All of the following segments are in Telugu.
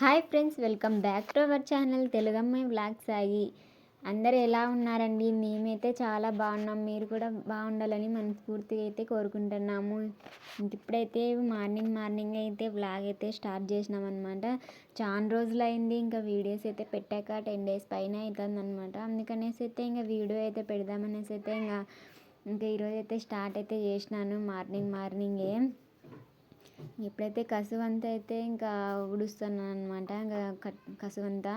Hi friends welcome back to our channel తెలుగమ్మాయి blogs ఆగి అందరు ఎలా ఉన్నారండి? మేమైతే చాలా బాగున్నాం. మీరు కూడా బాగుండాలని మనస్ఫూర్తిగా అయితే కోరుకుంటున్నాము. ఇప్పుడైతే మార్నింగ్ మార్నింగ్ అయితే బ్లాగ్ అయితే స్టార్ట్ చేసినాం అనమాట చాలా రోజులు అయింది ఇంకా వీడియోస్ అయితే పెట్టాక టెన్ డేస్ పైన అవుతుంది అనమాట అందుకనేసి అయితే ఇంకా వీడియో అయితే పెడదామనేసి అయితే ఇంకా ఇంకా ఈరోజు అయితే స్టార్ట్ అయితే చేసినాను మార్నింగ్ మార్నింగే. ఎప్పుడైతే కసువంతా అయితే ఇంకా ఊడుస్తున్నాను అనమాట ఇంకా కసువంతా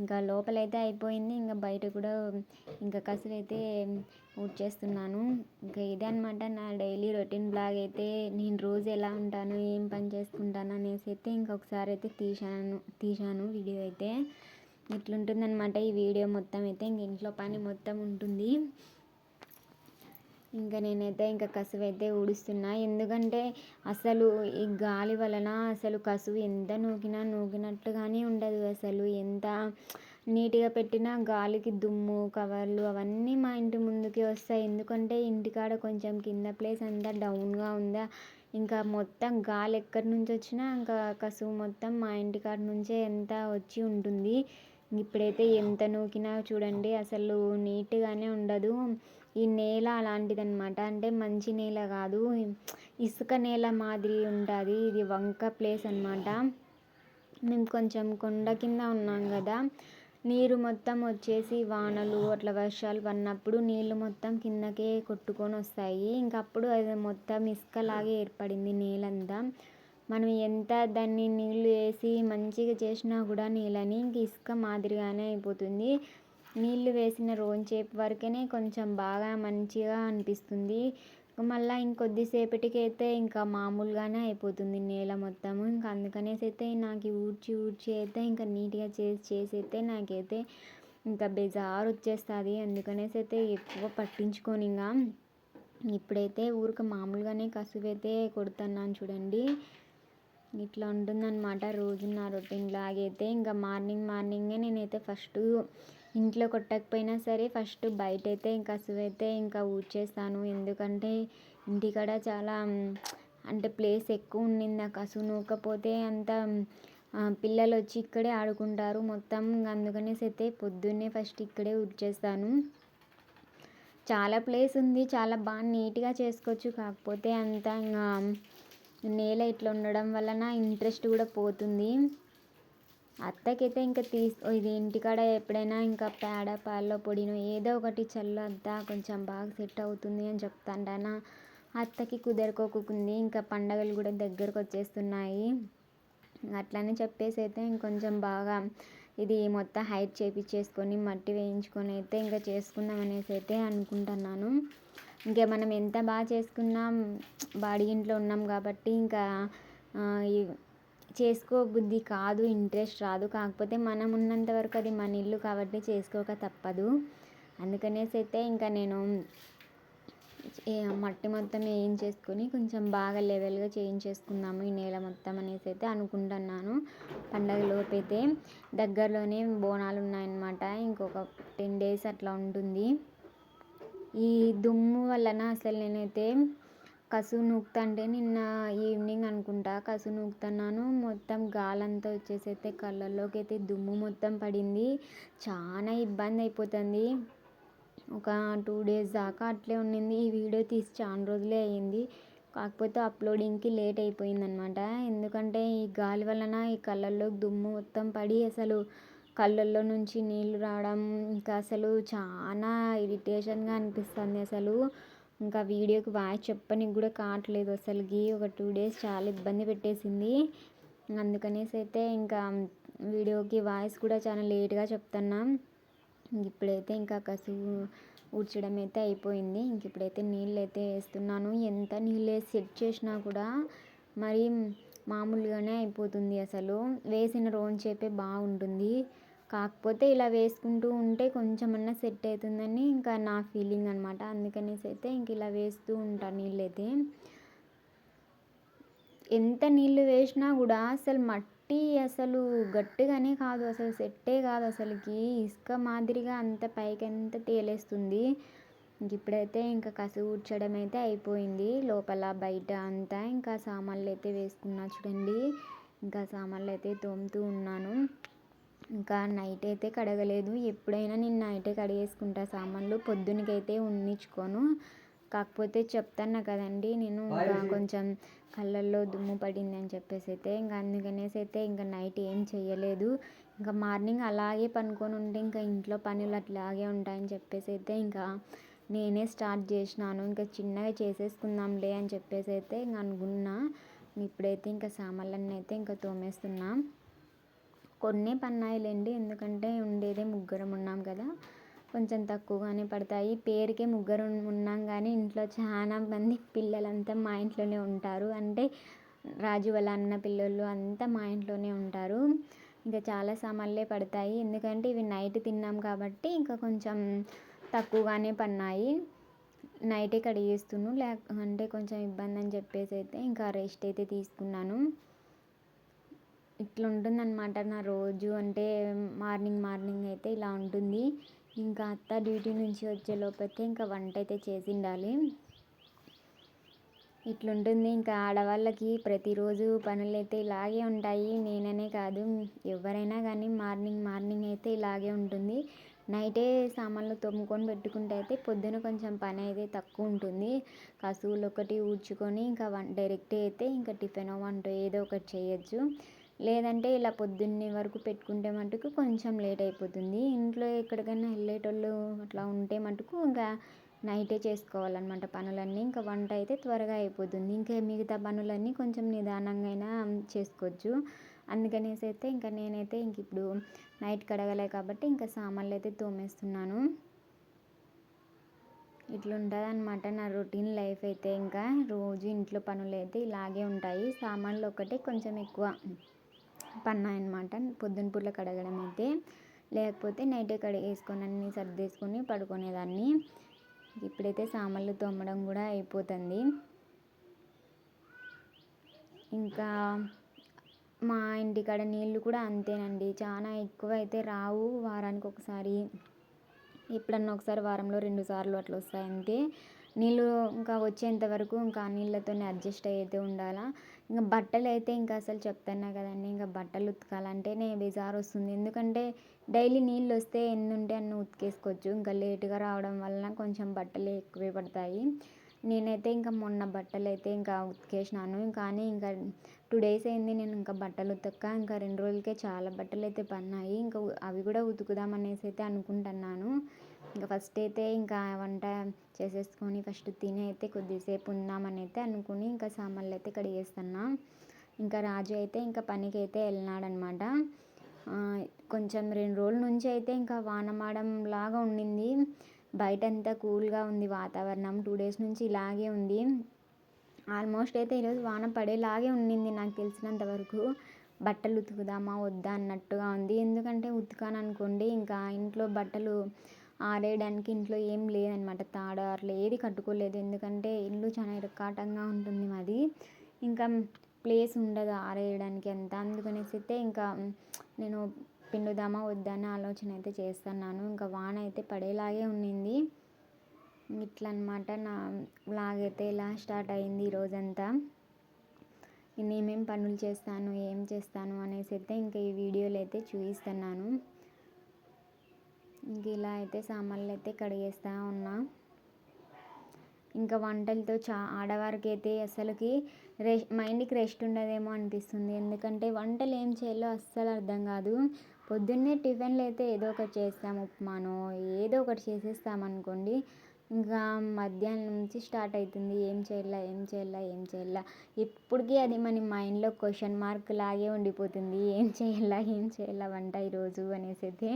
ఇంకా లోపలైతే అయిపోయింది ఇంకా బయట కూడా ఇంకా కసువు అయితే ఊడ్చేస్తున్నాను. ఇంకా ఇదే అనమాట నా డైలీ రొటీన్ బ్లాగ్ అయితే. నేను రోజు ఎలా ఉంటాను ఏం పని చేసుకుంటాను అనేసి అయితే ఇంకొకసారి అయితే తీశాను తీశాను వీడియో అయితే. ఇట్లుంటుందన్నమాట ఈ వీడియో మొత్తం అయితే ఇంక ఇంట్లో పని మొత్తం ఉంటుంది. ఇంకా నేనైతే ఇంకా కసువు అయితే ఊడుస్తున్నా. ఎందుకంటే అసలు ఈ గాలి వలన అసలు కసువు ఎంత నూకినా నూకినట్టుగానే ఉండదు. అసలు ఎంత నీట్గా పెట్టినా గాలికి దుమ్ము కవర్లు అవన్నీ మా ఇంటి ముందుకి వస్తాయి. ఎందుకంటే ఇంటికాడ కొంచెం కింద ప్లేస్ అంతా డౌన్గా ఉందా? ఇంకా మొత్తం గాలి ఎక్కడి నుంచి వచ్చినా ఇంకా కసువు మొత్తం మా ఇంటికాడ నుంచే ఎంత వచ్చి ఉంటుంది. ఇప్పుడైతే ఎంత నూకినా చూడండి అసలు నీట్గానే ఉండదు. ఈ నేల అలాంటిదన్నమాట. అంటే మంచి నేల కాదు. ఇసుక నేల మాదిరి ఉంటుంది. ఇది వంక ప్లేస్ అనమాట మేము కొంచెం కొండ కింద ఉన్నాం కదా. నీరు మొత్తం వచ్చేసి వానలు అట్లా వర్షాలు పడినప్పుడు నీళ్ళు మొత్తం కిందకే కొట్టుకొని వస్తాయి. ఇంకప్పుడు అది మొత్తం ఇసుకలాగే ఏర్పడింది నేలంతా. మనం ఎంత దాన్ని నీళ్ళు వేసి మంచిగా చేసినా కూడా నీళ్ళని ఇంక ఇసుక మాదిరిగానే అయిపోతుంది. నీళ్ళు వేసిన రోజుసేపు వరకే కొంచెం బాగా మంచిగా అనిపిస్తుంది. మళ్ళీ ఇంకొద్దిసేపటికి అయితే ఇంకా మామూలుగానే అయిపోతుంది నేల మొత్తము ఇంకా అందుకనేసి అయితే నాకు ఊడ్చి ఊడ్చి అయితే ఇంకా నీట్గా చేసి చేసి అయితే నాకైతే ఇంకా బెజారు వచ్చేస్తుంది. అందుకనేసి అయితే ఎక్కువ పట్టించుకొని ఇంకా ఇప్పుడైతే ఊరికి మామూలుగానే కసువు అయితే కొడుతున్నాను చూడండి. ఇట్లా ఉంటుందన్నమాట రోజు నా రొటీన్ లాగైతే. ఇంకా మార్నింగ్ మార్నింగే నేనైతే ఫస్ట్ ఇంట్లో కొట్టకపోయినా సరే ఫస్ట్ బయట అయితే ఇంకా అసువైతే ఇంకా ఊడ్చేస్తాను. ఎందుకంటే ఇంటికాడ చాలా అంటే ప్లేస్ ఎక్కువ ఉండింది ఆ కసువు నూకపోతే అంత పిల్లలు వచ్చి ఇక్కడే ఆడుకుంటారు మొత్తం. అందుకనేసి అయితే పొద్దున్నే ఫస్ట్ ఇక్కడే ఊడ్చేస్తాను. చాలా ప్లేస్ ఉంది చాలా బాగా నీట్గా చేసుకోవచ్చు. కాకపోతే అంత ఇంకా నేల ఇట్లా ఉండడం వలన ఇంట్రెస్ట్ కూడా పోతుంది. అత్తకైతే ఇంకా తీస్ ఇది ఇంటికాడ ఎప్పుడైనా ఇంకా పేడ పాలలో పొడినో ఏదో ఒకటి చల్లద్దా కొంచెం బాగా సెట్ అవుతుంది అని చెప్తాండా అత్తకి కుదరకోకుంది ఇంకా పండగలు కూడా దగ్గరకు వచ్చేస్తున్నాయి. అట్లని చెప్పేసి అయితే ఇంకొంచెం బాగా ఇది మొత్తం హైట్ చేపించేసుకొని మట్టి వేయించుకొని అయితే ఇంకా చేసుకుందాం అనేసి అయితే అనుకుంటున్నాను. ఇంకా మనం ఎంత బాగా చేసుకున్నాం బాడీ ఇంట్లో ఉన్నాం కాబట్టి ఇంకా చేసుకోబుద్ధి కాదు ఇంట్రెస్ట్ రాదు. కాకపోతే మనం ఉన్నంత వరకు అది మన ఇల్లు కాబట్టి చేసుకోక తప్పదు. అందుకనేసి అయితే ఇంకా నేను మట్టి మొత్తం వేయించేసుకొని కొంచెం బాగా లెవెల్గా చేయించేసుకుందాము ఈ నేల మొత్తం అనేసి అయితే అనుకుంటున్నాను. పండగలోపు అయితే దగ్గరలోనే బోనాలు ఉన్నాయన్నమాట. ఇంకొక టెన్ డేస్ అట్లా ఉంటుంది. ఈ దుమ్ము వలన అసలు నేనైతే కసువు నూకుతుంటే నిన్న ఈవినింగ్ అనుకుంటా కసువు నూకుతున్నాను. మొత్తం గాలంతా వచ్చేసి అయితే కళ్ళల్లోకి అయితే దుమ్ము మొత్తం పడింది. చాలా ఇబ్బంది అయిపోతుంది. ఒక టూ డేస్ దాకా అట్లే ఉండింది ఈ వీడియో తీసి చాలా రోజులే అయ్యింది కాకపోతే అప్లోడింగ్కి లేట్ అయిపోయింది అనమాట ఎందుకంటే ఈ గాలి వలన ఈ కళ్ళల్లో దుమ్ము మొత్తం పడి అసలు కళ్ళల్లో నుంచి నీళ్ళు రావడం ఇంకా అసలు చాలా ఇరిటేషన్గా అనిపిస్తుంది అసలు. ఇంకా వీడియోకి వాయిస్ చెప్పనికి కూడా కావట్లేదు అసలుకి. ఒక టూ డేస్ చాలా ఇబ్బంది పెట్టేసింది. అందుకనేసి అయితే ఇంకా వీడియోకి వాయిస్ కూడా చాలా లేట్గా చెప్తున్నాం. ఇప్పుడైతే ఇంకా కసువు ఊడ్చడం అయితే అయిపోయింది. ఇంక ఇప్పుడైతే నీళ్ళు అయితే వేస్తున్నాను. ఎంత నీళ్ళు వేసి సెట్ చేసినా కూడా మరి మామూలుగానే అయిపోతుంది అసలు. వేసిన రోజు బాగుంటుంది. కాకపోతే ఇలా వేసుకుంటూ ఉంటే కొంచెమన్నా సెట్ అవుతుందని ఇంకా నా ఫీలింగ్ అనమాట అందుకనేసి అయితే ఇంక ఇలా వేస్తూ ఉంటాను నీళ్ళైతే. ఎంత నీళ్ళు వేసినా కూడా అసలు మట్టి అసలు గట్టిగానే కాదు అసలు సెట్టే కాదు అసలుకి. ఇసుక మాదిరిగా అంత పైకి అంత తేలేస్తుంది. ఇంక ఇప్పుడైతే ఇంకా కసు ఊడ్చడం అయితే అయిపోయింది. లోపల బయట అంతా ఇంకా సామాన్లు అయితే వేసుకున్నా చూడండి. ఇంకా సామాన్లు అయితే తోముతూ ఉన్నాను. ఇంకా నైట్ అయితే కడగలేదు. ఎప్పుడైనా నేను నైటే కడిగేసుకుంటా. సామాన్లు పొద్దునకైతే ఉన్నించుకోను కాకపోతే చెప్తాను కదండి నేను ఇంకా కొంచెం కళ్ళల్లో దుమ్ము పడింది అని చెప్పేసి అయితే ఇంకా అందుకనేసి అయితే ఇంకా నైట్ ఏం చేయలేదు ఇంకా మార్నింగ్ అలాగే పనుకొని ఉంటే ఇంకా ఇంట్లో పనులు అట్లాగే ఉంటాయని చెప్పేసి అయితే ఇంకా నేనే స్టార్ట్ చేసినాను. ఇంకా చిన్నగా చేసేసుకుందాంలే అని చెప్పేసి అయితే ఇంకా అనుకున్నా. ఇప్పుడైతే ఇంకా సామాన్లన్నీ అయితే ఇంకా తోమేస్తున్నా. కొన్ని పన్నాయిలేండి. ఎందుకంటే ఉండేదే ముగ్గురం ఉన్నాం కదా. కొంచెం తక్కువగానే పడతాయి. పేరుకే ముగ్గురు ఉన్నాం కానీ ఇంట్లో చాలా మంది పిల్లలంతా మా ఇంట్లోనే ఉంటారు. అంటే రాజు వాళ్ళ అన్న పిల్లలు అంతా మా ఇంట్లోనే ఉంటారు. ఇంకా చాలా సామాన్లే పడతాయి. ఎందుకంటే ఇవి నైట్ తిన్నాం కాబట్టి ఇంకా కొంచెం తక్కువగానే పన్నాయి. నైటే లేక అంటే కొంచెం ఇబ్బంది అని చెప్పేసి అయితే ఇంకా రెస్ట్ అయితే తీసుకున్నాను. ఇట్లా ఉంటుందన్నమాట నా రోజు. అంటే మార్నింగ్ మార్నింగ్ అయితే ఇలా ఉంటుంది. ఇంకా అత్త డ్యూటీ నుంచి వచ్చే లోపైతే ఇంకా వంట అయితే చేసి ఉండాలి ఇట్లుంటుంది. ఇంకా ఆడవాళ్ళకి ప్రతిరోజు పనులు అయితే ఇలాగే ఉంటాయి. నేననే కాదు ఎవరైనా కానీ మార్నింగ్ మార్నింగ్ అయితే ఇలాగే ఉంటుంది. నైటే సామాన్లు తోముకొని పెట్టుకుంటే అయితే పొద్దున కొంచెం పని అయితే తక్కువ ఉంటుంది. కసువులు ఒకటి ఊడ్చుకొని ఇంకా వన్ డైరెక్ట్ అయితే ఇంకా టిఫిన్ వంట ఏదో ఒకటి చేయొచ్చు. లేదంటే ఇలా పొద్దున్నే వరకు పెట్టుకుంటే మటుకు కొంచెం లేట్ అయిపోతుంది. ఇంట్లో ఎక్కడికైనా వెళ్ళేటోళ్ళు అట్లా ఉంటే మటుకు ఇంకా నైటే చేసుకోవాలన్నమాట పనులన్నీ. ఇంకా వంట అయితే త్వరగా అయిపోతుంది. ఇంకా మిగతా పనులన్నీ కొంచెం నిదానంగా అయినా చేసుకోవచ్చు. అందుకనేసి అయితే ఇంకా నేనైతే ఇంక ఇప్పుడు నైట్ కడగలే కాబట్టి ఇంకా సామాన్లు అయితే తోమేస్తున్నాను. ఇట్లుంటుంది అనమాట నా రొటీన్ లైఫ్ అయితే. ఇంకా రోజు ఇంట్లో పనులు అయితే ఇలాగే ఉంటాయి. సామాన్లు ఒకటే కొంచెం ఎక్కువ. పన్నాయి అనమాట పొద్దున పూట్ల కడగడం అయితే. లేకపోతే నైటే కడిగేసుకొని అన్ని సర్దేసుకొని పడుకునేదాన్ని. ఇప్పుడైతే సామాన్లు తోమడం కూడా అయిపోతుంది. ఇంకా మా ఇంటికాడ నీళ్ళు కూడా అంతేనండి. చాలా ఎక్కువ అయితే రావు. వారానికి ఒకసారి ఎప్పుడన్నా ఒకసారి వారంలో రెండు సార్లు అట్లా వస్తాయి అంతే నీళ్ళు ఇంకా వచ్చేంత వరకు ఇంకా నీళ్ళతోనే అడ్జస్ట్ అయితే ఉండాలా. ఇంకా బట్టలు అయితే ఇంకా అసలు చెప్తున్నా కదండి ఇంకా బట్టలు ఉతకాలంటేనే బేజారు వస్తుంది. ఎందుకంటే డైలీ నీళ్ళు వస్తే ఎన్ని ఉంటే అన్ని ఉతికేసుకోవచ్చు. ఇంకా లేటుగా రావడం వలన కొంచెం బట్టలు ఎక్కువే పడతాయి. నేనైతే ఇంకా మొన్న బట్టలు అయితే ఇంకా ఉతికేసినాను. కానీ ఇంకా టూ డేస్ అయింది నేను ఇంకా బట్టలు ఉతక్క ఇంకా రెండు రోజులకే చాలా బట్టలు అయితే పన్నాయి. ఇంకా అవి కూడా ఉతుకుదాం అనేసి అయితే అనుకుంటున్నాను. ఇంకా ఫస్ట్ అయితే ఇంకా వంట చేసేసుకొని ఫస్ట్ తిని అయితే కొద్దిసేపు ఉందామని అయితే అనుకుని ఇంకా సామాన్లు అయితే కడిగేస్తున్నా. ఇంకా రాజు అయితే ఇంకా పనికి అయితే వెళ్ళినాడనమాట కొంచెం రెండు రోజుల నుంచి అయితే ఇంకా వానమాడం లాగా ఉండింది. బయట అంతా కూల్గా ఉంది వాతావరణం. టూ డేస్ నుంచి ఇలాగే ఉంది. ఆల్మోస్ట్ అయితే ఈరోజు వాన పడేలాగే ఉండింది నాకు తెలిసినంత వరకు. బట్టలు ఉతుకుదామా వద్దా అన్నట్టుగా ఉంది. ఎందుకంటే ఉతికాను అనుకోండి ఇంకా ఇంట్లో బట్టలు ఆరేయడానికి ఇంట్లో ఏం లేదనమాట. తాడ అట్లా ఏది కట్టుకోలేదు. ఎందుకంటే ఇల్లు చాలా ఇరకాటంగా ఉంటుంది మాది. ఇంకా ప్లేస్ ఉండదు ఆరేయడానికి అంత. అందుకనేసి అయితే ఇంకా నేను పిండుదామా వద్దా అనే ఆలోచన అయితే చేస్తున్నాను. ఇంకా వాన అయితే పడేలాగే ఉండింది ఇట్లా అనమాట నా వ్లాగ్ అయితే ఇలా స్టార్ట్ అయింది ఈరోజంతా. నేను ఏమేమి పనులు చేస్తాను ఏం చేస్తాను అనేసి అయితే ఇంకా ఈ వీడియోలు అయితే చూపిస్తున్నాను. ఇంక ఇలా అయితే సామాన్లు అయితే కడిగేస్తూ ఉన్నా. ఇంకా వంటలతో చా ఆడవారికి అయితే అసలుకి రెస్ట్ మైండ్కి రెస్ట్ ఉండదేమో అనిపిస్తుంది. ఎందుకంటే వంటలు ఏం చేయాలో అస్సలు అర్థం కాదు. పొద్దున్నే టిఫిన్లు అయితే ఏదో ఒకటి చేస్తాం ఉప్మానో ఏదో ఒకటి చేసేస్తాం అనుకోండి. ఇంకా మధ్యాహ్నం నుంచి స్టార్ట్ అవుతుంది ఏం చేయాలా ఏం చేయాలా ఏం చేయాలా. ఇప్పటికీ అది మన మైండ్లో క్వశ్చన్ మార్క్ లాగే ఉండిపోతుంది. ఏం చేయాలా ఏం చేయాలా వంట ఈరోజు అనేసి అయితే.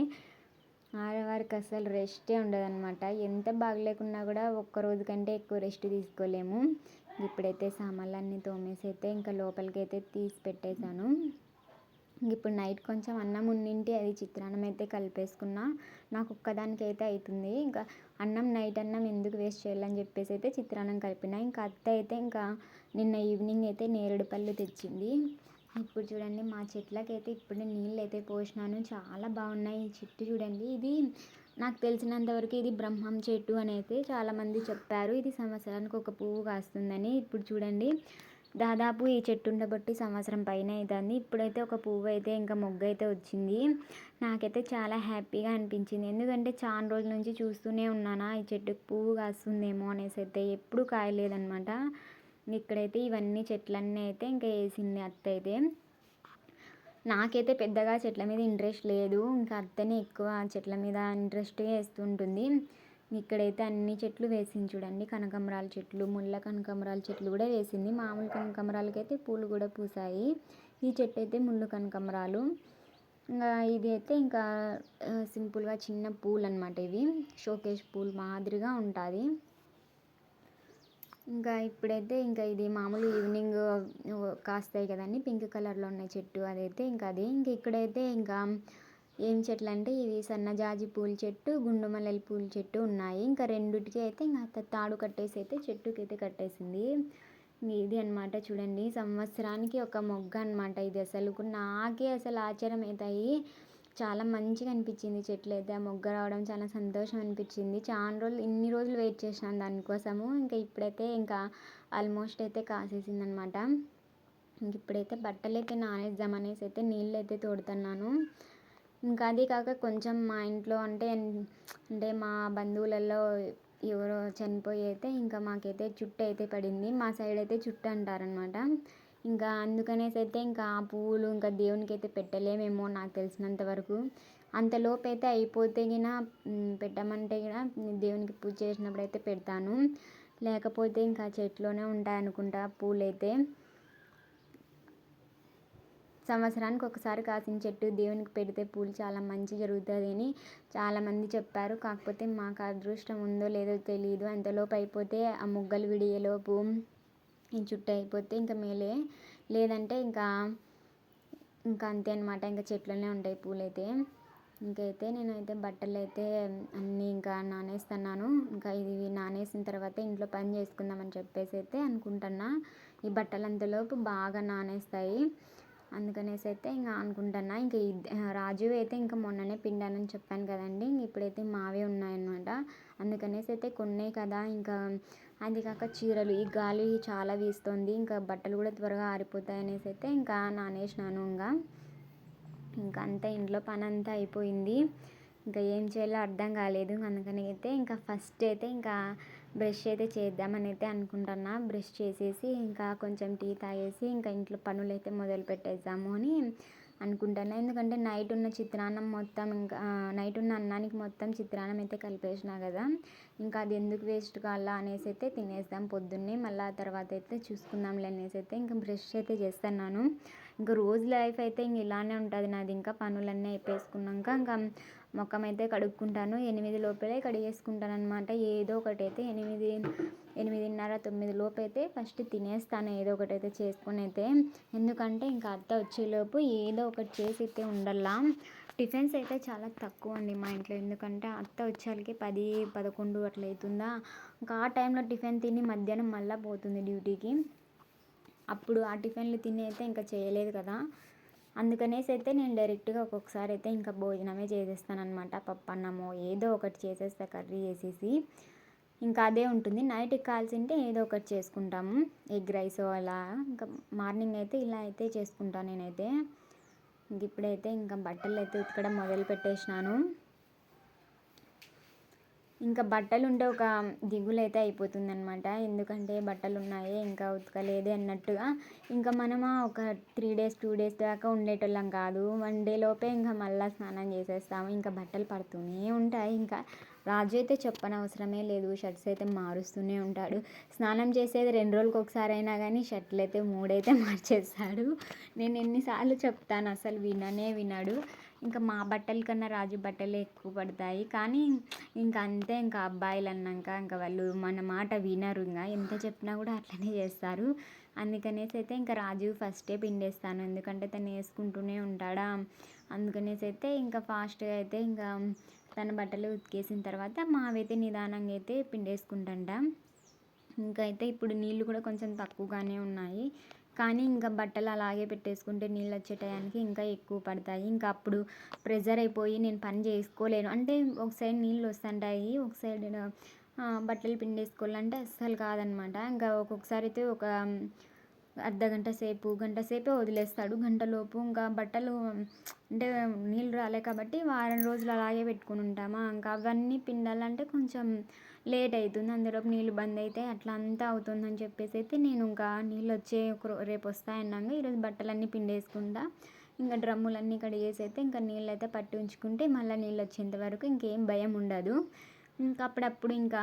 ఆడవారికి అసలు రెస్టే ఉండదన్నమాట. ఎంత బాగలేకున్నా కూడా ఒక్క రోజు కంటే ఎక్కువ రెస్ట్ తీసుకోలేము. ఇప్పుడైతే సామాన్లన్నీ తోమేసి అయితే ఇంకా లోపలికి అయితే తీసి పెట్టేశాను. ఇప్పుడు నైట్ కొంచెం అన్నం ఉన్నింటి అది చిత్రాన్నం అయితే కలిపేసుకున్నా. నాకు ఒక్కదానికి అయితే అవుతుంది ఇంకా అన్నం నైట్ అన్నం ఎందుకు వేస్ట్ చేయాలని చెప్పేసి అయితే చిత్రాన్నం కలిపిన. ఇంకా అత్త అయితే ఇంకా నిన్న ఈవినింగ్ అయితే నేరేడు పళ్ళు తెచ్చింది. ఇప్పుడు చూడండి మా చెట్లకైతే ఇప్పుడే నీళ్ళు అయితే పోసినాను. చాలా బాగున్నాయి ఈ చెట్టు చూడండి. ఇది నాకు తెలిసినంతవరకు ఇది బ్రహ్మం చెట్టు అని అయితే చాలామంది చెప్పారు. ఇది సంవత్సరానికి ఒక పువ్వు కాస్తుందని ఇప్పుడు చూడండి. దాదాపు ఈ చెట్టు ఉండబట్టి సంవత్సరం పైన అవుతుంది ఇప్పుడైతే ఒక పువ్వు అయితే ఇంకా మొగ్గ అయితే వచ్చింది. నాకైతే చాలా హ్యాపీగా అనిపించింది. ఎందుకంటే చాలా రోజుల నుంచి చూస్తూనే ఉన్నానా ఈ చెట్టుకు పువ్వు కాస్తుందేమో అనేసి అయితే ఎప్పుడు కాయలేదనమాట ఇక్కడైతే ఇవన్నీ చెట్లన్నీ అయితే ఇంకా వేసింది అత్త అయితే నాకైతే పెద్దగా చెట్ల మీద ఇంట్రెస్ట్ లేదు. ఇంకా అత్తనే ఎక్కువ చెట్ల మీద ఇంట్రెస్ట్ వేస్తుంటుంది. ఇక్కడైతే అన్ని చెట్లు వేసింది చూడండి. కనకమరాల చెట్లు ముళ్ళ కనకమరాల చెట్లు కూడా వేసింది. మామూలు కనకమరాలకైతే పూలు కూడా పూసాయి. ఈ చెట్టు అయితే ముళ్ళు కనకమరాలు ఇంకా ఇది అయితే ఇంకా సింపుల్గా చిన్న పూలు అనమాట ఇవి. షోకేష్ పూలు మాదిరిగా ఉంటుంది. ఇంకా ఇప్పుడైతే ఇంకా ఇది మామూలు ఈవినింగ్ కాస్తాయి కదండి. పింక్ కలర్లో ఉన్న చెట్టు అదైతే ఇంకా అది. ఇంక ఇక్కడైతే ఇంకా ఏం చెట్లు అంటే ఇవి సన్నజాజి పూల చెట్టు గుండుమల్లెల పూల చెట్టు ఉన్నాయి. ఇంకా రెండిటికి అయితే ఇంకా తాడు కట్టేసి అయితే చెట్టుకి అయితే కట్టేసింది ఇది అనమాట చూడండి. సంవత్సరానికి ఒక మొగ్గ అనమాట ఇది. అసలు నాకే అసలు ఆశ్చర్యం అవుతాయి చాలా మంచిగా అనిపించింది చెట్లు అయితే. ఆ మొగ్గ రావడం చాలా సంతోషం అనిపించింది. చాలా రోజులు ఇన్ని రోజులు వెయిట్ చేసినాను దానికోసము. ఇంకా ఇప్పుడైతే ఇంకా ఆల్మోస్ట్ అయితే కాసేసింది అనమాట ఇంక ఇప్పుడైతే బట్టలు అయితే నానేద్దామనేసి అయితే నీళ్ళు అయితే తోడుతున్నాను. ఇంకా అది కాక కొంచెం మా ఇంట్లో అంటే అంటే మా బంధువులలో ఎవరో చనిపోయి అయితే ఇంకా మాకైతే చుట్టు అయితే పడింది. మా సైడ్ అయితే చుట్టు అంటారనమాట. ఇంకా అందుకనేసి అయితే ఇంకా ఆ పువ్వులు ఇంకా దేవునికి అయితే పెట్టలేమేమో నాకు తెలిసినంత వరకు. అంతలోపు అయితే అయిపోతే గిన పెట్టమంటే గిన దేవునికి పూజ చేసినప్పుడు అయితే పెడతాను. లేకపోతే ఇంకా చెట్లోనే ఉంటాయి అనుకుంటా సంవత్సరానికి ఒకసారి కాసిన చెట్టు దేవునికి పెడితే పూలు చాలా మంచి జరుగుతుంది అని చాలామంది చెప్పారు. కాకపోతే మాకు అదృష్టం ఉందో లేదో తెలియదు అంతలోపు అయిపోతే ఆ ముగ్గలు విడియేలోపు ఈ చుట్టూ అయిపోతే ఇంకా మేలే. లేదంటే ఇంకా ఇంకా అంతే అనమాట ఇంకా చెట్లోనే ఉంటాయి పూలైతే. అయితే ఇంకైతే నేనైతే బట్టలు అయితే అన్నీ ఇంకా నానేస్తున్నాను. ఇంకా ఇది నానేసిన తర్వాత ఇంట్లో పని చేసుకుందామని చెప్పేసి అయితే అనుకుంటున్నా. ఈ బట్టలు అంతలోపు బాగా నానేస్తాయి. అందుకనేసి అయితే ఇంకా అనుకుంటున్నా. ఇంకా రాజు అయితే ఇంకా మొన్ననే పిండానని చెప్పాను కదండి. ఇప్పుడైతే మావే ఉన్నాయన్నమాట. అందుకనేసి అయితే కొన్నే కదా. ఇంకా అంతేకాక చీరలు. ఈ గాలి చాలా వీస్తుంది. ఇంకా బట్టలు కూడా త్వరగా ఆరిపోతాయి అనేసి అయితే ఇంకా నానేసినాను ఇంకా ఇంకా అంతా ఇంట్లో పని అంతా అయిపోయింది. ఇంకా ఏం చేయాలో అర్థం కాలేదు. అందుకని అయితే ఇంకా ఫస్ట్ అయితే ఇంకా బ్రష్ అయితే చేద్దామని అయితే అనుకుంటున్నా. బ్రష్ చేసేసి ఇంకా కొంచెం టీ తాగేసి ఇంకా ఇంట్లో పనులు అయితే మొదలు పెట్టేద్దాము అని అనుకుంటాను. ఎందుకంటే నైట్ ఉన్న చిత్రాన్నం మొత్తం ఇంకా నైట్ ఉన్న అన్నానికి మొత్తం చిత్రాన్నం అయితే కలిపేసిన కదా ఇంకా అది ఎందుకు వేస్ట్ కావాలా అనేసి అయితే తినేస్తాం పొద్దున్నే. మళ్ళీ ఆ తర్వాత అయితే చూసుకుందాంలే అనేసి అయితే ఇంకా బ్రష్ అయితే చేస్తున్నాను. ఇంకా రోజు లైఫ్ అయితే ఇంక ఇలానే ఉంటుంది. నాది ఇంకా పనులన్నీ అయిపోయేసుకున్నాక ఇంకా ముఖం అయితే కడుక్కుంటాను. ఎనిమిది లోపలే కడిగేసుకుంటాను అనమాట ఏదో ఒకటి అయితే ఎనిమిది ఎనిమిదిన్నర తొమ్మిది లోపు అయితే ఫస్ట్ తినేస్తాను ఏదో ఒకటి అయితే చేసుకుని అయితే ఎందుకంటే ఇంకా అత్త వచ్చేలోపు ఏదో ఒకటి చేసి అయితే ఉండల్లా. టిఫిన్స్ అయితే చాలా తక్కువ అండి మా ఇంట్లో. ఎందుకంటే అత్త వచ్చేసరికి పది పదకొండు అట్లా అవుతుందా ఇంకా ఆ టైంలో టిఫిన్ తిని మధ్యాహ్నం మళ్ళీ పోతుంది డ్యూటీకి. అప్పుడు ఆ టిఫిన్లు తిని అయితే ఇంకా చేయలేదు కదా. అందుకనేసి అయితే నేను డైరెక్ట్గా ఒక్కొక్కసారి అయితే ఇంకా భోజనమే చేసేస్తాను అనమాట పప్పు అన్నమో ఏదో ఒకటి చేసేస్తా కర్రీ చేసేసి. ఇంకా అదే ఉంటుంది. నైట్కి కాల్సింటే ఏదో ఒకటి చేసుకుంటాము. ఎగ్ రైస్ అలా ఇంకా మార్నింగ్ అయితే ఇలా అయితే చేసుకుంటాను నేనైతే. ఇంక ఇప్పుడైతే ఇంకా బట్టలు అయితే ఉతకడం మొదలు పెట్టేసినాను ఇంకా బట్టలు ఉంటే ఒక దిగులు అయితే అయిపోతుంది అనమాట ఎందుకంటే బట్టలు ఉన్నాయి ఇంకా ఉతకలేదే అన్నట్టుగా. ఇంకా మనము ఒక త్రీ డేస్ టూ డేస్ దాకా ఉండేటోళ్ళం కాదు. వన్ డే లోపే ఇంకా మళ్ళీ స్నానం చేసేస్తాము. ఇంకా బట్టలు పడుతూనే ఉంటాయి. ఇంకా రాజు అయితే చెప్పనవసరమే లేదు. షర్ట్స్ అయితే మారుస్తూనే ఉంటాడు. స్నానం చేసేది రెండు రోజులకు ఒకసారి అయినా కానీ షర్ట్లు అయితే మూడైతే మార్చేస్తాడు. నేను ఎన్నిసార్లు చెప్తాను అసలు విననే వినడు. ఇంకా మా బట్టల కన్నా రాజు బట్టలే ఎక్కువ పడతాయి. కానీ ఇంకా అంతే ఇంకా అబ్బాయిలు అన్నాక ఇంకా వాళ్ళు మన మాట వినరు ఇంకా. ఎంత చెప్పినా కూడా అట్లనే చేస్తారు. అందుకనేసి అయితే ఇంకా రాజు ఫస్టే పిండేస్తాను. ఎందుకంటే తను వేసుకుంటూనే ఉంటాడా? అందుకనేసి అయితే ఇంకా ఫాస్ట్గా అయితే ఇంకా తన బట్టలు ఉతికేసిన తర్వాత మావైతే నిదానంగా అయితే పిండేసుకుంటాంట. ఇంకా అయితే ఇప్పుడు నీళ్ళు కూడా కొంచెం తక్కువగానే ఉన్నాయి. కానీ ఇంకా బట్టలు అలాగే పెట్టేసుకుంటే నీళ్ళు వచ్చే టయానికి ఇంకా ఎక్కువ పడతాయి. ఇంకా అప్పుడు ప్రెజర్ అయిపోయి నేను పని చేసుకోలేను. అంటే ఒక సైడ్ నీళ్ళు వస్తుంటాయి ఒక సైడ్ బట్టలు పిండేసుకోవాలంటే అస్సలు కాదనమాట. ఇంకా ఒక్కొక్కసారి అయితే ఒక అర్ధ గంట సేపు గంట సేపే వదిలేస్తాడు. గంటలోపు ఇంకా బట్టలు అంటే నీళ్ళు రాలే కాబట్టి వారం రోజులు అలాగే పెట్టుకుని ఉంటామా? ఇంకా అవన్నీ పిండాలంటే కొంచెం లేట్ అవుతుంది అందులోపు నీళ్ళు బంద్ అయితే అట్లా అంతా అవుతుందని చెప్పేసి అయితే నేను ఇంకా నీళ్ళు వచ్చే ఒక రేపు వస్తాయన్నాక ఈరోజు బట్టలన్నీ పిండేసుకుంటా ఇంకా డ్రమ్ములన్నీ కడిగేసి అయితే ఇంకా నీళ్ళు అయితే పట్టి ఉంచుకుంటే మళ్ళీ నీళ్ళు వచ్చేంత వరకు ఇంకేం భయం ఉండదు. ఇంకా అప్పుడప్పుడు ఇంకా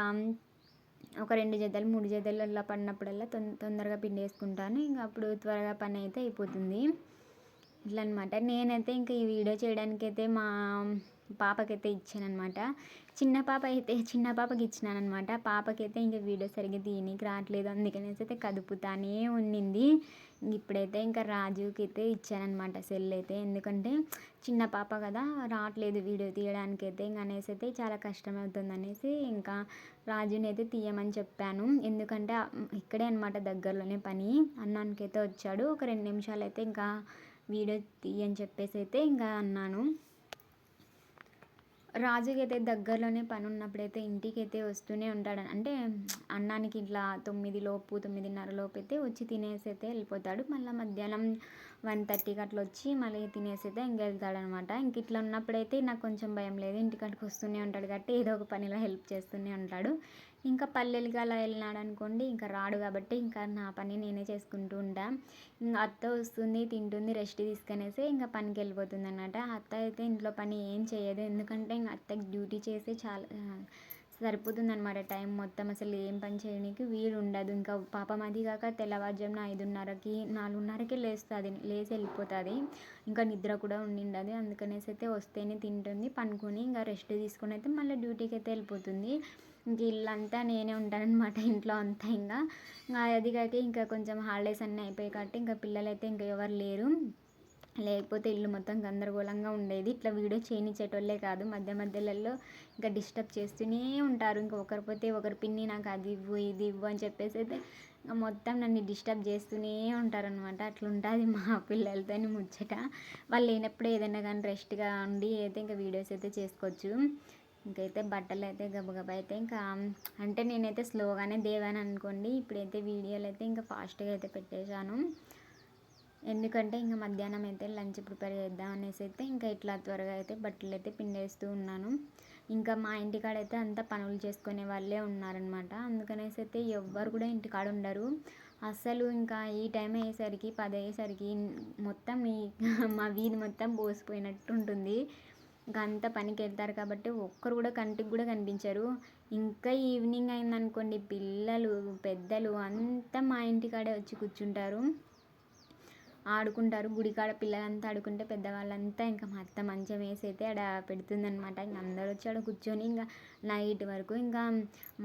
ఒక రెండు జతలు మూడు జతలు అలా పడినప్పుడల్లా తొం తొందరగా పిండేసుకుంటాను. ఇంకా అప్పుడు త్వరగా పని అయితే అయిపోతుంది. ఇట్లా అనమాట నేనైతే ఇంకా ఈ వీడియో చేయడానికైతే మా పాపకైతే ఇచ్చాననమాట చిన్న పాప అయితే చిన్న పాపకి ఇచ్చినానమాట పాపకైతే ఇంకా వీడియో సరిగ్గా తీయనీకి రావట్లేదు. అందుకనేసి అయితే కదుపుతానే ఉండింది. ఇప్పుడైతే ఇంకా రాజుకి అయితే ఇచ్చానమాట సెల్ అయితే ఎందుకంటే చిన్న పాప కదా రావట్లేదు వీడియో తీయడానికి అయితే ఇంకా అనేసి అయితే చాలా కష్టం అవుతుంది అనేసి ఇంకా రాజుని అయితే తీయమని చెప్పాను. ఎందుకంటే ఇక్కడే అనమాట దగ్గరలోనే పని. అన్నానికైతే వచ్చాడు. ఒక రెండు నిమిషాలు అయితే ఇంకా వీడియో తీయని చెప్పేసి అయితే ఇంకా అన్నాను. రాజుకి అయితే దగ్గరలోనే పని ఉన్నప్పుడైతే ఇంటికి అయితే వస్తూనే ఉంటాడు. అంటే అన్నానికి ఇట్లా తొమ్మిది లోపు తొమ్మిదిన్నర లోపు అయితే వచ్చి తినేసి అయితే వెళ్ళిపోతాడు. మళ్ళీ మధ్యాహ్నం వన్ థర్టీకి అట్లా వచ్చి మళ్ళీ తినేసి అయితే ఇంక వెళ్తాడనమాట ఇంక ఇట్లా ఉన్నప్పుడైతే నాకు కొంచెం భయం లేదు. ఇంటికాడికి వస్తూనే ఉంటాడు కాబట్టి ఏదో ఒక పనిలో హెల్ప్ చేస్తూనే ఉంటాడు. ఇంకా పల్లెలకి అలా వెళ్ళినాడు అనుకోండి ఇంకా రాడు కాబట్టి ఇంకా నా పని నేనే చేసుకుంటూ ఉంటా. ఇంకా అత్త వస్తుంది తింటుంది రెస్ట్ తీసుకునేసి ఇంకా పనికి వెళ్ళిపోతుంది అన్నమాట అత్త అయితే ఇంట్లో పని ఏం చేయదు ఎందుకంటే ఇంకా అత్తకి డ్యూటీ చేసి చాలా సరిపోతుంది అనమాట టైం మొత్తం. అసలు ఏం పని చేయడానికి వీలు ఉండదు. ఇంకా పాపం అది కాక తెల్లవారుజామున ఐదున్నరకి నాలుగున్నరకి లేస్తుంది లేచి వెళ్ళిపోతుంది. ఇంకా నిద్ర కూడా ఉండిండదు. అందుకనేసి అయితే వస్తేనే తింటుంది పనుకొని ఇంకా రెస్ట్ తీసుకొని అయితే మళ్ళీ డ్యూటీకి అయితే వెళ్ళిపోతుంది. ఇంక ఇల్లంతా నేనే ఉంటానన్నమాట ఇంట్లో అంతా ఇంకా ఇంకా అది కాక ఇంకా కొంచెం హాలిడేస్ అన్నీ అయిపోయాయి కాబట్టి ఇంకా పిల్లలైతే ఇంకా ఎవరు లేరు. లేకపోతే ఇల్లు మొత్తం గందరగోళంగా ఉండేది. ఇట్లా వీడియో చేయనిచ్చేటోళ్ళే కాదు. మధ్య మధ్యలలో ఇంకా డిస్టర్బ్ చేస్తూనే ఉంటారు. ఇంకా ఒకరు పోతే ఒకరు పిన్ని నాకు అది ఇవ్వు ఇది ఇవ్వు అని చెప్పేసి అయితే ఇంకా మొత్తం నన్ను డిస్టర్బ్ చేస్తూనే ఉంటారనమాట అట్లా ఉంటుంది మా పిల్లలతో ముచ్చట. వాళ్ళు లేనప్పుడు ఏదైనా కానీ రెస్ట్గా ఉండి అయితే ఇంకా వీడియోస్ అయితే చేసుకోవచ్చు. ఇంకైతే బట్టలు అయితే గబగబా అయితే ఇంకా అంటే నేనైతే స్లోగానే దేవాను అనుకోండి ఇప్పుడైతే వీడియోలు అయితే ఇంకా ఫాస్ట్గా అయితే పెట్టేశాను. ఎందుకంటే ఇంకా మధ్యాహ్నం అయితే లంచ్ ప్రిపేర్ చేద్దాం అనేసి అయితే ఇంకా ఇట్లా త్వరగా అయితే బట్టలు అయితే పిండేస్తూ ఉన్నాను. ఇంకా మా ఇంటికాడ అయితే అంతా పనులు చేసుకునే వాళ్ళే ఉన్నారనమాట అందుకనేసి అయితే ఎవ్వరు కూడా ఇంటికాడ ఉండరు. అస్సలు ఇంకా ఈ టైం అయ్యేసరికి పది అయ్యేసరికి మొత్తం ఈ మా వీధి మొత్తం పోసిపోయినట్టు ఉంటుంది ఇంకా అంతా పనికి వెళ్తారు కాబట్టి ఒక్కరు కూడా కంటికి కూడా కనిపించరు. ఇంకా ఈవినింగ్ అయిందనుకోండి పిల్లలు పెద్దలు అంతా మా ఇంటికాడే వచ్చి కూర్చుంటారు. ఆడుకుంటారు. గుడికాడ పిల్లలంతా ఆడుకుంటే పెద్దవాళ్ళంతా ఇంకా మా అత్త మంచం వేసి అయితే ఆడ పెడుతుందనమాట ఇంక అందరూ వచ్చి ఆడ కూర్చొని ఇంకా నైట్ వరకు ఇంకా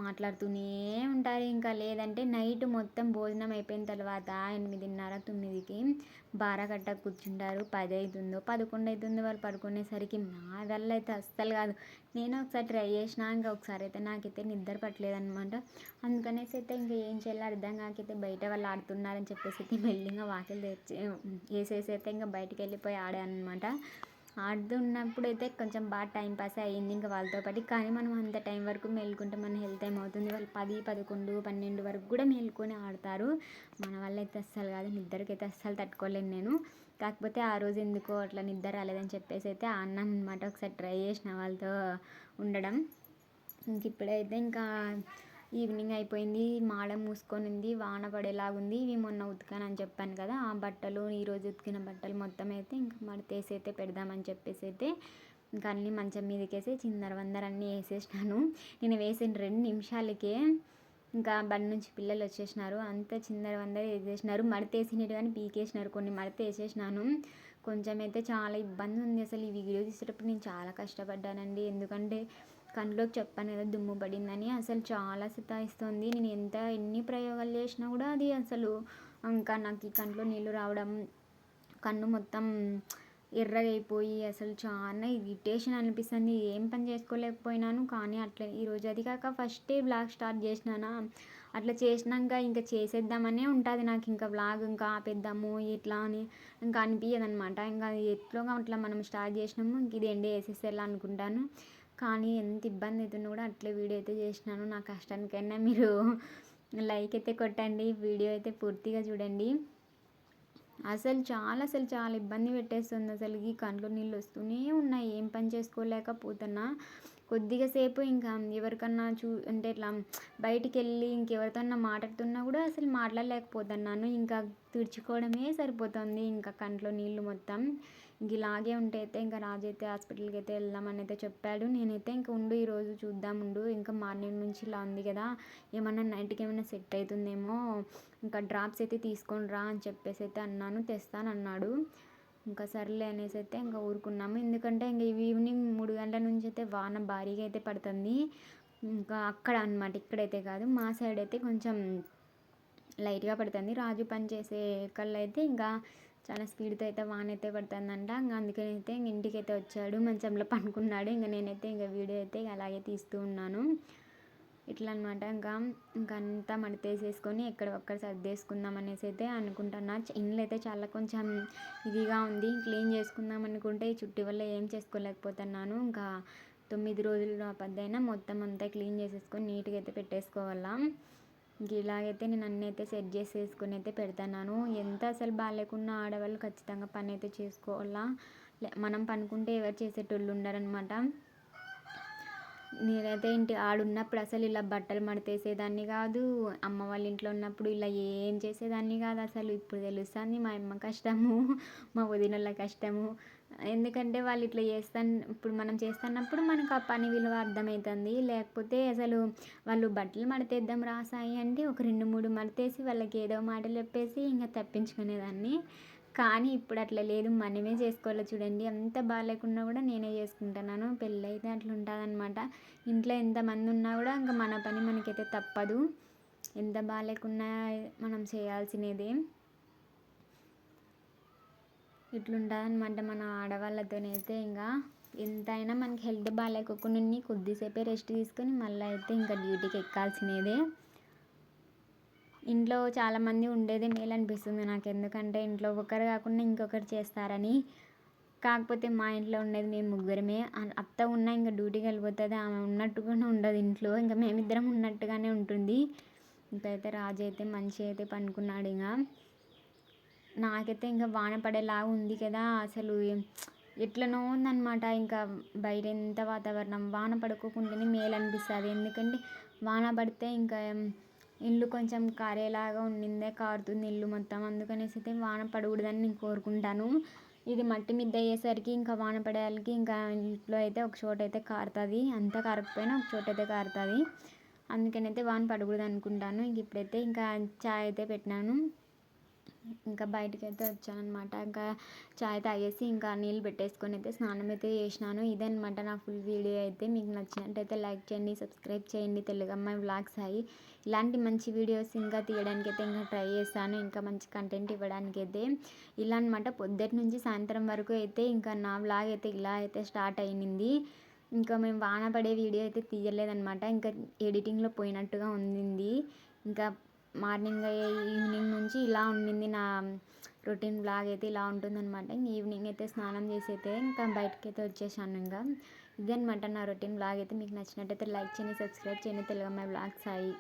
మాట్లాడుతూనే ఉంటారు. ఇంకా లేదంటే నైట్ మొత్తం భోజనం అయిపోయిన తర్వాత ఎనిమిదిన్నర తొమ్మిదికి బారా కట్ట కూర్చుంటారు. పది అవుతుందో పదకొండు అవుతుందో వాళ్ళు పడుకునేసరికి నా వల్ల అయితే అస్సలు కాదు. నేను ఒకసారి ట్రై చేసిన ఇంకా ఒకసారి అయితే నాకైతే నిద్ర పట్టలేదనమాట అందుకనేసి అయితే ఇంకా ఏం చేయాలో అర్థం కాకైతే బయట వాళ్ళు ఆడుతున్నారని చెప్పేసి అయితే మెల్లిగా వాకిలు తెచ్చి వేసేసి అయితే ఇంకా బయటికి వెళ్ళిపోయి ఆడాను అనమాట ఆడుతున్నప్పుడు అయితే కొంచెం బాగా టైం పాస్ అయ్యింది ఇంకా వాళ్ళతో పాటు. కానీ మనం అంత టైం వరకు మేలుకుంటే మన హెల్త్ ఏమవుతుంది? వాళ్ళు పది పదకొండు పన్నెండు వరకు కూడా మేలుకొని ఆడతారు. మన వల్ల అయితే అస్సలు కాదు నిద్రకైతే అస్సలు తట్టుకోలేను నేను. కాకపోతే ఆ రోజు ఎందుకో అట్లా నిద్ర రాలేదని చెప్పేసి అయితే అన్నాను అనమాట ఒకసారి ట్రై చేసిన వాళ్ళతో ఉండడం. ఇంక ఇప్పుడైతే ఇంకా ఈవినింగ్ అయిపోయింది మాడ మూసుకొని ఉంది వాన పడేలాగుంది ఇవి మొన్న ఉతికానని చెప్పాను కదా ఆ బట్టలు ఈరోజు ఉతికిన బట్టలు మొత్తం అయితే ఇంకా మడతేసి అయితే పెడదామని చెప్పేసి అయితే ఇంకా అన్నీ మంచం మీదకేసి చిందర వందర అన్నీ వేసేసినాను. నేను వేసిన రెండు నిమిషాలకే ఇంకా బండి నుంచి పిల్లలు వచ్చేసినారు. అంతా చిందర వందర వేసేసినారు. మడతేసినట్టు కానీ పీకేసినారు. కొన్ని మడత వేసేసినాను. కొంచెం అయితే చాలా ఇబ్బంది ఉంది అసలు. ఈ వీడియో తీసేటప్పుడు నేను చాలా కష్టపడ్డానండి. ఎందుకంటే కంట్లోకి చెప్పాను కదా దుమ్ము పడిందని. అసలు చాలా సతాయిస్తుంది. నేను ఎంత ఎన్ని ప్రయోగాలు చేసినా కూడా అది అసలు ఇంకా నాకు ఈ కంట్లో నీళ్ళు రావడం కన్ను మొత్తం ఎర్రగా అయిపోయి అసలు చాలా ఇరిటేషన్ అనిపిస్తుంది. ఏం పని చేసుకోలేకపోయినాను కానీ అట్లా ఈరోజు అది కాక ఫస్టే బ్లాగ్ స్టార్ట్ చేసినానా? అట్లా చేసినాక ఇంకా చేసేద్దామనే ఉంటుంది నాకు. ఇంకా బ్లాగ్ ఇంకా ఆపేద్దాము ఇట్లా అని ఇంకా అనిపించదు అనమాట ఇంకా ఎట్లో అట్లా మనం స్టార్ట్ చేసినాము ఇంక ఇది ఎండే వేసేసేలా అనుకుంటాను. కానీ ఎంత ఇబ్బంది అవుతుందో కూడా అట్లే వీడియో అయితే చేసినాను. నా కష్టానికైనా మీరు లైక్ అయితే కొట్టండి వీడియో అయితే పూర్తిగా చూడండి. అసలు చాలా అసలు చాలా ఇబ్బంది పెట్టేస్తుంది. అసలు ఈ కంట్లో నీళ్ళు వస్తూనే ఉన్నాయి. ఏం పని చేసుకోలేకపోతున్నా. కొద్దిగా సేపు ఇంకా ఎవరికన్నా చూ అంటే ఇట్లా బయటికి వెళ్ళి ఇంకెవరితోన్నా మాట్లాడుతున్నా కూడా అసలు మాట్లాడలేకపోతున్నాను. ఇంకా తుడుచుకోవడమే సరిపోతుంది. ఇంకా కంట్లో నీళ్ళు మొత్తం ఇంక ఇలాగే ఉంటే అయితే ఇంకా రాజు అయితే హాస్పిటల్కి అయితే వెళ్దామని అయితే చెప్పాడు. నేనైతే ఇంకా ఉండు ఈరోజు చూద్దాం ఉండు. ఇంకా మార్నింగ్ నుంచి ఇలా ఉంది కదా. ఏమన్నా నైట్కి ఏమైనా సెట్ అవుతుందేమో ఇంకా డ్రాప్స్ అయితే తీసుకొని రా అని చెప్పేసి అయితే అన్నాను. తెస్తాను అన్నాడు. ఇంకా సర్లే అనేసి అయితే ఇంకా ఊరుకున్నాము. ఎందుకంటే ఇంకా ఈవినింగ్ మూడు గంటల నుంచి అయితే వాన భారీగా అయితే పడుతుంది. ఇంకా అక్కడ అనమాట ఇక్కడైతే కాదు. మా సైడ్ అయితే కొంచెం లైట్గా పడుతుంది. రాజు పని చేసే కళ్ళు అయితే ఇంకా చాలా స్పీడ్తో అయితే వాన్ అయితే పడుతుందంట. ఇంకా అందుకని అయితే ఇంటికి వచ్చాడు. మంచంలో పనుకున్నాడు ఇంకా నేనైతే ఇంకా వీడియో అయితే అలాగే తీస్తూ ఉన్నాను. ఇట్లా అనమాట ఇంకా ఇంకా అంతా మడతేసేసుకొని ఎక్కడ ఒక్కడ సర్దేసుకుందాం అనేసి అయితే అనుకుంటున్నా. ఇండ్లు అయితే చాలా కొంచెం ఇదిగా ఉంది. క్లీన్ చేసుకుందాం అనుకుంటే ఈ చుట్టి వల్ల ఏం చేసుకోలేకపోతున్నాను. ఇంకా తొమ్మిది రోజుల పద్దైనా మొత్తం అంతా క్లీన్ చేసేసుకొని నీట్గా అయితే పెట్టేసుకోవాలా. ఇంక ఇలాగైతే నేను అన్నీ అయితే సెట్ వేసుకుని అయితే పెడతాను ఎంత అసలు బాగాలేకున్నా ఆడవాళ్ళు ఖచ్చితంగా పని అయితే చేసుకోవాలా మనం పనుకుంటే ఎవరు చేసేటోళ్ళు ఉండరనమాట నేనైతే ఇంటి ఆడున్నప్పుడు అసలు ఇలా బట్టలు మడతేసేదాన్ని కాదు. అమ్మ వాళ్ళ ఇంట్లో ఉన్నప్పుడు ఇలా ఏం చేసేదాన్ని కాదు అసలు. ఇప్పుడు తెలుస్తుంది మా అమ్మ కష్టము మా వదినల కష్టము. ఎందుకంటే వాళ్ళు ఇట్లా చేస్తాను ఇప్పుడు మనం చేస్తున్నప్పుడు మనకు ఆ పని విలువ అర్థమవుతుంది లేకపోతే అసలు వాళ్ళు బట్టలు మడతేద్దాం రాసాయి అంటే ఒక రెండు మూడు మడతేసి వాళ్ళకి ఏదో మాటలు చెప్పేసి ఇంకా తప్పించుకునేదాన్ని. కానీ ఇప్పుడు అట్లా లేదు. మనమే చేసుకోవాలి చూడండి. ఎంత బాగాలేకున్నా కూడా నేనే చేసుకుంటున్నాను. పెళ్ళి అయితే అట్లా ఉంటుంది అనమాట ఇంట్లో ఎంతమంది ఉన్నా కూడా ఇంకా మన పని మనకైతే తప్పదు. ఎంత బాగాలేకున్నా మనం చేయాల్సినదే. ఇట్లుంటుందన్నమాట మన ఆడవాళ్ళతోనైతే ఇంకా ఎంతైనా మనకి హెల్త్ బాగాలేకోకుండా కొద్దిసేపే రెస్ట్ తీసుకొని మళ్ళీ అయితే ఇంకా డ్యూటీకి ఎక్కాల్సినదే. ఇంట్లో చాలామంది ఉండేదే మేలు అనిపిస్తుంది నాకు ఎందుకంటే ఇంట్లో ఒకరు కాకుండా ఇంకొకరు చేస్తారని. కాకపోతే మా ఇంట్లో ఉండేది మేము ముగ్గురమే. అత్త ఉన్నా ఇంకా డ్యూటీకి వెళ్ళిపోతుంది ఆమె ఉన్నట్టుగానే ఉండదు ఇంట్లో. ఇంకా మేమిద్దరం ఉన్నట్టుగానే ఉంటుంది. ఇంకైతే రాజు అయితే మంచి అయితే పనుకున్నాడు ఇంకా నాకైతే ఇంకా వాన పడేలాగా ఉంది కదా అసలు ఎట్లనో ఉందన్నమాట. ఇంకా బయట ఎంత వాతావరణం వాన పడుకోకుండానే మేలు అనిపిస్తుంది. ఎందుకంటే వాన పడితే ఇంకా ఇల్లు కొంచెం కారేలాగా ఉండిందే కారుతుంది ఇల్లు మొత్తం. అందుకనేసి అయితే వాన పడకూడదని నేను కోరుకుంటాను. ఇది మట్టి మిద్ద అయ్యేసరికి ఇంకా వాన పడేయాలకి ఇంకా ఇంట్లో అయితే ఒక చోట అయితే కారుతుంది. అంతా కారకపోయినా ఒక చోట అయితే కారుతుంది. అందుకనైతే వాన పడకూడదు అనుకుంటాను ఇంక ఇప్పుడైతే ఇంకా చాయ్ అయితే పెట్టినాను. ఇంకా బయటకు అయితే వచ్చాను అనమాట ఇంకా చాయ్ తాగేసి ఇంకా నీళ్ళు పెట్టేసుకొని అయితే స్నానం అయితే చేసినాను. ఇదనమాట నా ఫుల్ వీడియో అయితే. మీకు నచ్చినట్టయితే లైక్ చేయండి సబ్స్క్రైబ్ చేయండి. తెలుగు అమ్మాయి వ్లాగ్స్ అయ్యి ఇలాంటి మంచి వీడియోస్ ఇంకా తీయడానికి అయితే ఇంకా ట్రై చేస్తాను ఇంకా మంచి కంటెంట్ ఇవ్వడానికి అయితే ఇలా అనమాట పొద్దుటి నుంచి సాయంత్రం వరకు అయితే ఇంకా నా వ్లాగ్ అయితే ఇలా అయితే స్టార్ట్ అయింది ఇంకా మేము వాన పడే వీడియో అయితే తీయలేదనమాట ఇంకా ఎడిటింగ్లో పోయినట్టుగా ఉంది ఇంకా మార్నింగ్ ఈవినింగ్ నుంచి ఇలా ఉండింది నా రొటీన్ బ్లాగ్ అయితే ఇలా ఉంటుందన్నమాట. ఈవినింగ్ అయితే స్నానం చేసి అయితే ఇంకా బయటకి అయితే వచ్చేసాను ఇంకా. ఇదనమాట నా రొటీన్ బ్లాగ్ అయితే. మీకు నచ్చినట్టయితే లైక్ చేయండి సబ్స్క్రైబ్ చేయండి. తెలుగు అమ్మాయి బ్లాగ్స్ అయ్యి